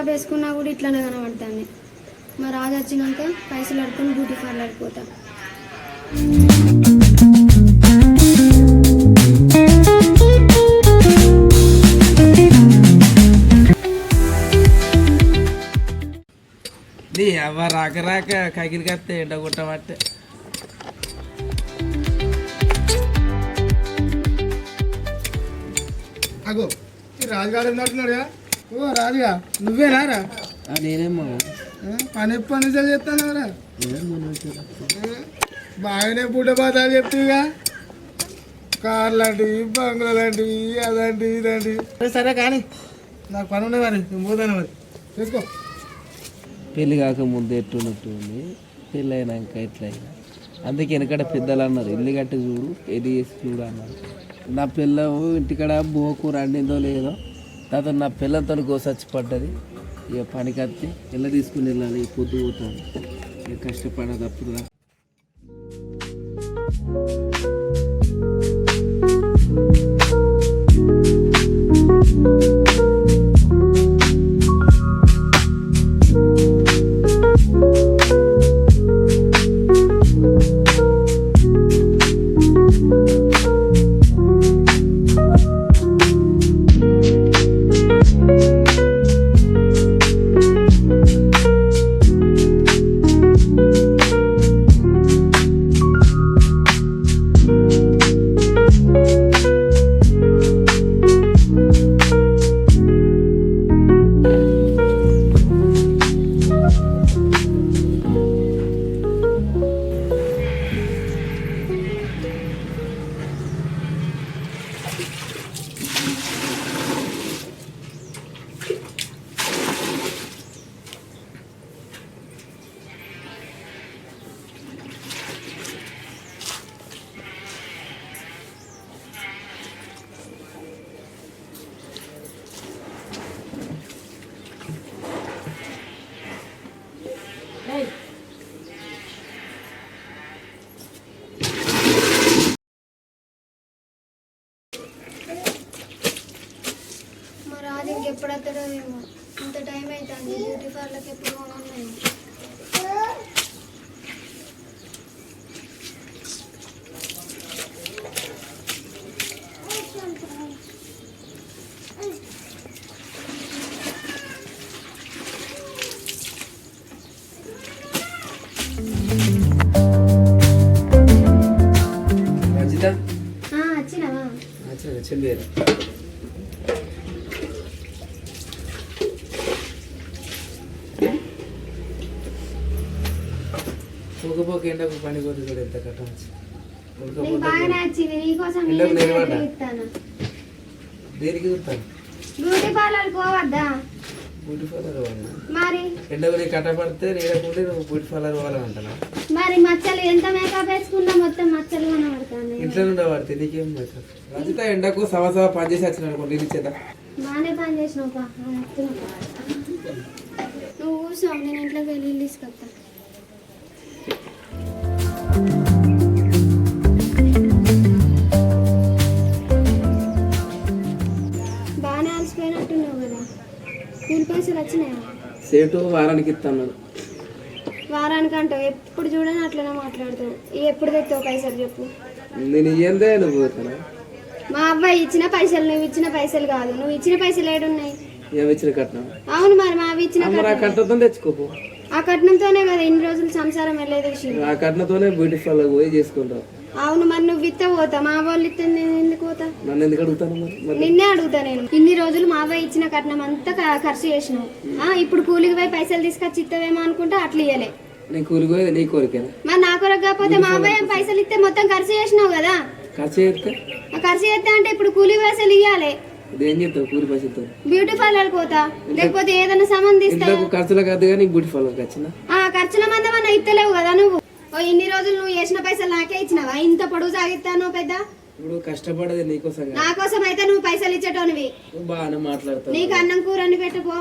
Makeup వేసుకున్నా కూడా ఇట్లానే కనబడుతుంది. మా రాజు వచ్చినాక పైసలు అడుకొని బ్యూటీ పార్లర్ పోతా నీ అవ్వ రాక రాక కగిలి కత్తే ఎండ కొట్టబట్టే. అగో ఈ రాజుగారు ఉన్నట్టున్నాడుగా ఓ రాజుగా నువ్వేనా రా నేనేమో పని ఎప్పటి నుంచి చెప్తాను రా. బాగానే పూట పాతాలు చెప్తావుగా. కార్ లాంటివి బంగ్లా లాంటివి అదంటివి ఇదంటివి సరే, కానీ. నాకు పని ఉన్నాయి మరి పోతాను మరి. తీసుకో. పెళ్ళి కాకముందు ఎట్టున్నట్టు ఉంది పెళ్ళి అయినాక ఎట్లా అయినా అందుకే వెనకడ పెద్దలు అన్నారు ఇల్లు కట్టి చూడు పెళ్ళి చేసి చూడు అన్నారు. నా పిల్లవు ఇంటికాడ బోకూర అండిందో లేదో. తర్వాత నా పిల్లలతో గోసచ్చి పడ్డది ఇక పనికి వస్తే ఇళ్ళ తీసుకుని వెళ్ళాలి పొద్దు పోతాను. ఇక కష్టపడ తప్పుదా మరి రాజు ఇంకెప్పుడు వస్తాడో ఏమో. ఇంత టైం అవుతుంది బ్యూటీ పార్లర్కి ఎప్పుడు పోవాలి పోకపోక ఎండకు పని కొద్ది కూడా ఎంత కట్టవచ్చు దేనికి చూస్తాను బ్యూటీ పార్లర్ పోవద్దా? బ్యూటీ పార్లర్ మరి? ఎండకు నీ కట్టపడితే నీడకుంటే నువ్వు బ్యూటీ పార్లర్ పోవాలని మరి మచ్చలు ఎంత మేకప్ వేసుకున్నా మొత్తం మచ్చలు కనబడతాను ఇంట్లో నుండి పడితే నీకేం మేకప్ రజిత ఎండకు సవ సవ పని చేసి వచ్చిన అనుకోండి ఇది ఇచ్చేదా బాగానే పని చేసినావు. నువ్వు కూర్చో నేను ఇంట్లోకి వెళ్ళి తీసుకొస్తా. బాగానే అలసిపోయినట్టున్నావు కదా. కూలి పైసలు వచ్చినాయా? సేటు వారానికి ఇస్తాను వారానికి అంటావు ఎప్పుడు చూడని అట్లనే మాట్లాడుతావు ఎప్పుడు తెస్తావు పైసలు చెప్పు. నేను ఇయ్యందే నువ్వు మా అబ్బాయి ఇచ్చిన పైసలు నువ్వు ఇచ్చిన పైసలు కాదు. నువ్వు ఇచ్చిన పైసలు ఏడున్నాయి? కట్నం? అవును మరి మా ఇచ్చిన. కట్నంతో తెచ్చుకోపో. ఆ కట్నంతోనే కదా ఇన్ని రోజులు సంసారం వెళ్ళేది ఆ కట్నంతోనే బ్యూటీ పార్లర్ పోయి చేసుకుంటావు. అవును మరి నువ్వు ఇత్తే పోతా. మా వాళ్ళు ఇస్తే నేను ఎందుకు పోతా? నన్ను ఎందుకు అడుగుతాను మరి? నిన్నే అడుగుతా నేను. ఇన్ని రోజులు మా అబ్బాయి ఇచ్చిన కట్నం అంతా ఖర్చు చేసినావు. ఆ, ఇప్పుడు కూలికి పోయి పైసలు తీసుకొచ్చి ఇస్తావేమో అనుకుంటే అట్లా ఇయ్యలే. నీ కూలిపోయేది నీ కోరికేనా? మరి నా కొరకు కాకపోతే మా అబ్బాయి ఏం పైసలు ఇస్తే మొత్తం ఖర్చు చేసినావు కదా? ఖర్చు చేస్తే? ఖర్చు చేస్తే అంటే ఇప్పుడు కూలి పైసలు ఇవ్వాలి ఇది ఏం చేస్తావు కూలి పైసలతో? బ్యూటీ పార్లర్ పోతా. లేకపోతే ఏదైనా సంబంధిస్తా ఖర్చులకు కాదు కానీ బ్యూటీ పార్లర్కి వచ్చిన ఆ ఖర్చుల మందమన్నా ఇస్తలేవు కదా నువ్వు. ఇన్ని రోజులు నువ్వు చేసిన పైసలు నాకే ఇచ్చినావా? ఇంత పొడుగు సాగిస్తాను పెద్ద? ఇప్పుడు కష్టపడేది నీకోసం కాదు. నా కోసం అయితే నువ్వు పైసలు ఇచ్చేటోనివి. బాగానే మాట్లాడతావు. నీకు అన్నం కూర అని పెట్టుకో